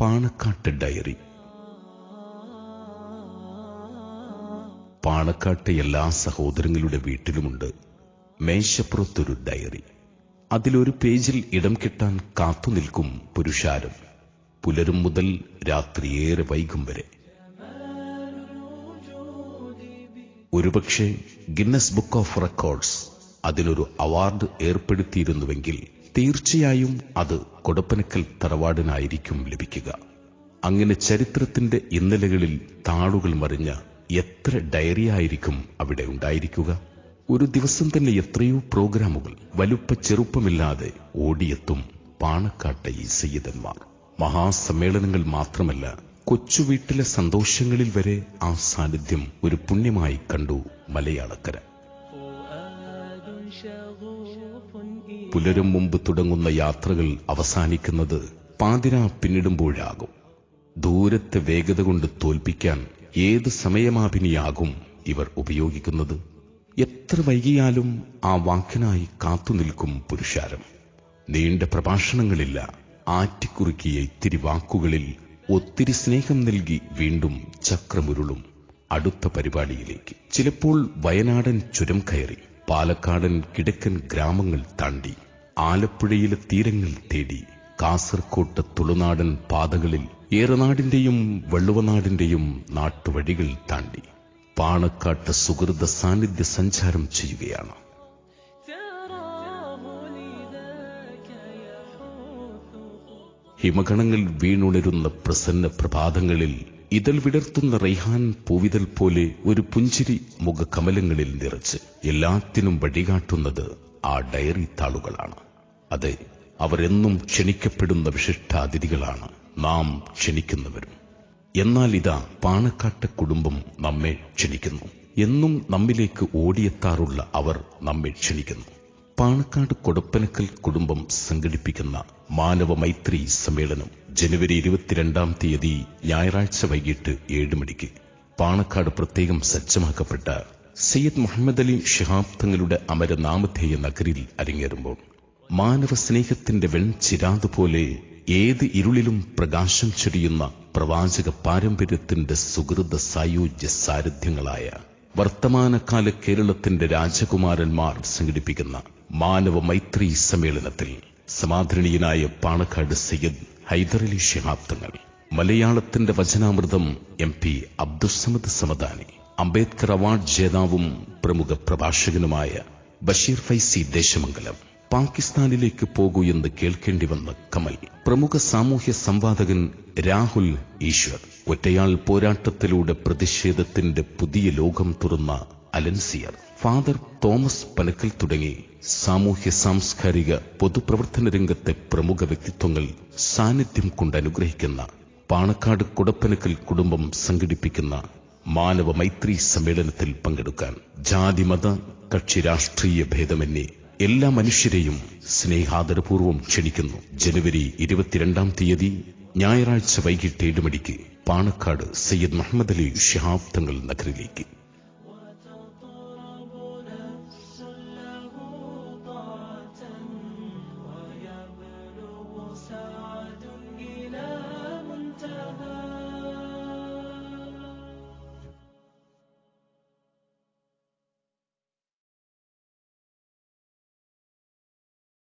പാണക്കാട്ട് diary. പാണക്കാട്ട് എല്ലാ സഹോദരങ്ങളുടെ വീട്ടിലുമുണ്ട് മേശപ്പുറത്തൊരു diary. അതിലൊരു പേജിൽ ഇടം കിട്ടാൻ കാത്തു നിൽക്കും പുരുഷാരം. പുലരും മുതൽ രാത്രിയേറെ വൈകും വരെ. ഒരുപക്ഷെ ഗിന്നസ് ബുക്ക് ഓഫ് റെക്കോർഡ്സ് അതിനൊരു അവാർഡ് ഏർപ്പെടുത്തിയിരുന്നുവെങ്കിൽ തീർച്ചയായും അത് കൊടുപ്പനക്കൽ തറവാടിനായിരിക്കും ലഭിക്കുക. അങ്ങനെ ചരിത്രത്തിന്റെ ഇന്നലകളിൽ താളുകൾ മറിഞ്ഞ എത്ര ഡയറി ആയിരിക്കും അവിടെ ഉണ്ടായിരിക്കുക? ഒരു ദിവസം തന്നെ എത്രയോ പ്രോഗ്രാമുകൾ വലുപ്പ ചെറുപ്പമില്ലാതെ ഓടിയെത്തും പാണക്കാട്ടെ ഈ സയ്യിദന്മാർ മഹാസമ്മേളനങ്ങൾ മാത്രമല്ല കൊച്ചുവീട്ടിലെ സന്തോഷങ്ങളിൽ വരെ ആ സാന്നിധ്യം ഒരു പുണ്യമായി കണ്ടു മലയാളക്കര. പുലരും മുമ്പ് തുടങ്ങുന്ന യാത്രകൾ അവസാനിക്കുന്നത് പാതിര പിന്നിടുമ്പോഴാകും. ദൂരത്തെ വേഗത കൊണ്ട് തോൽപ്പിക്കാൻ ഏത് സമയമാപിനിയാകും ഇവർ ഉപയോഗിക്കുന്നത്? എത്ര വൈകിയാലും ആ വാക്കിനായി കാത്തുനിൽക്കും പുരുഷാരം. നീണ്ട പ്രഭാഷണങ്ങളില്ല ആറ്റിക്കുറുക്കിയ ഇത്തിരി വാക്കുകളിൽ ഒത്തിരി സ്നേഹം നൽകി വീണ്ടും ചക്രമുരുളും അടുത്ത പരിപാടിയിലേക്ക്. ചിലപ്പോൾ വയനാടൻ ചുരം കയറി പാലക്കാടൻ കിടക്കൻ ഗ്രാമങ്ങൾ താണ്ടി. ആലപ്പുഴയിലെ തീരങ്ങൾ തേടി കാസർകോട്ട് തുളുനാടൻ പാതകളിൽ ഏറനാടിന്റെയും വെള്ളുവനാടിന്റെയും നാട്ടുവഴികൾ താണ്ടി പാണക്കാട്ട് സുഹൃത സാന്നിധ്യ സഞ്ചാരം ചെയ്യുകയാണ്. ഹിമഗണങ്ങൾ വീണുണരുന്ന പ്രസന്ന പ്രഭാതങ്ങളിൽ ഇതൽ വിടർത്തുന്ന റൈഹാൻ പൂവിതൽ പോലെ ഒരു പുഞ്ചിരി മുഖകമലങ്ങളിൽ നിറച്ച് എല്ലാത്തിനും വഴികാട്ടുന്നത് ആ ഡയറി താളുകളാണ്. അതെ അവർ എന്നും ക്ഷണിക്കപ്പെടുന്ന വിശിഷ്ടാതിഥികളാണ്. നാം ക്ഷണിക്കുന്നവരും. എന്നാൽ ഇതാ പാണക്കാട്ടെ കുടുംബം നമ്മെ ക്ഷണിക്കുന്നു. എന്നും നമ്മിലേക്ക് ഓടിയെത്താറുള്ള അവർ നമ്മെ ക്ഷണിക്കുന്നു. പാണക്കാട് കൊടപ്പനക്കൽ കുടുംബം സംഘടിപ്പിക്കുന്ന മാനവ മൈത്രി സമ്മേളനം ജനുവരി ഇരുപത്തിരണ്ടാം തീയതി ഞായറാഴ്ച വൈകിട്ട് ഏഴ് മണിക്ക്. പാണക്കാട് പ്രത്യേകം സജ്ജമാക്കപ്പെട്ട സയ്യിദ് മുഹമ്മദ് അലി ഷിഹാബ് തങ്ങളുടെ അമരനാമധേയ നഗരിൽ അരങ്ങേറുമ്പോൾ മാനവ സ്നേഹത്തിന്റെ വെൺചിരാത് പോലെ ഏത് ഇരുളിലും പ്രകാശം ചൊരിയുന്ന പ്രവാചക പാരമ്പര്യത്തിന്റെ സുഹൃത സായുജ്യ സാരഥ്യങ്ങളായ വർത്തമാനകാല കേരളത്തിന്റെ രാജകുമാരന്മാർ സംഘടിപ്പിക്കുന്ന മാനവ മൈത്രി സമ്മേളനത്തിൽ സമാദരണീയനായ പാണക്കാട് സയ്യദ് ഹൈദരലി ശിഹാബ് തങ്ങൾ മലയാളത്തിന്റെ വചനാമൃതം M P Abdussamad Samadani Ambedkar award ജേതാവും പ്രമുഖ പ്രഭാഷകനുമായ ബഷീർ ഫൈസി ദേശമംഗലം പാകിസ്ഥാനിലേക്ക് പോകൂ എന്ന് കേൾക്കേണ്ടി വന്ന കമൽ. പ്രമുഖ സാമൂഹ്യ സംവാദകൻ രാഹുൽ ഈശ്വർ. ഒറ്റയാൾ പോരാട്ടത്തിലൂടെ പ്രതിഷേധത്തിന്റെ പുതിയ ലോകം തുറന്ന അലൻസിയർ. ഫാദർ തോമസ് പനക്കൽ തുടങ്ങി സാമൂഹ്യ സാംസ്കാരിക പൊതുപ്രവർത്തന രംഗത്തെ പ്രമുഖ വ്യക്തിത്വങ്ങൾ സാന്നിധ്യം കൊണ്ട് അനുഗ്രഹിക്കുന്ന പാണക്കാട് കുടപ്പനക്കൽ കുടുംബം സംഘടിപ്പിക്കുന്ന മാനവ മൈത്രി സമ്മേളനത്തിൽ പങ്കെടുക്കാൻ ജാതിമത കക്ഷി രാഷ്ട്രീയ ഭേദമന്യേ എല്ലാ മനുഷ്യരെയും സ്നേഹാദരപൂർവം ക്ഷണിക്കുന്നു. ജനുവരി ഇരുപത്തിരണ്ടാം തീയതി ഞായറാഴ്ച വൈകിട്ട് ഏഴ് മണിക്ക് പാണക്കാട് സയ്യിദ് മുഹമ്മദ് അലി ഷിഹാബ് തങ്ങൾ നഗറിലേക്ക്.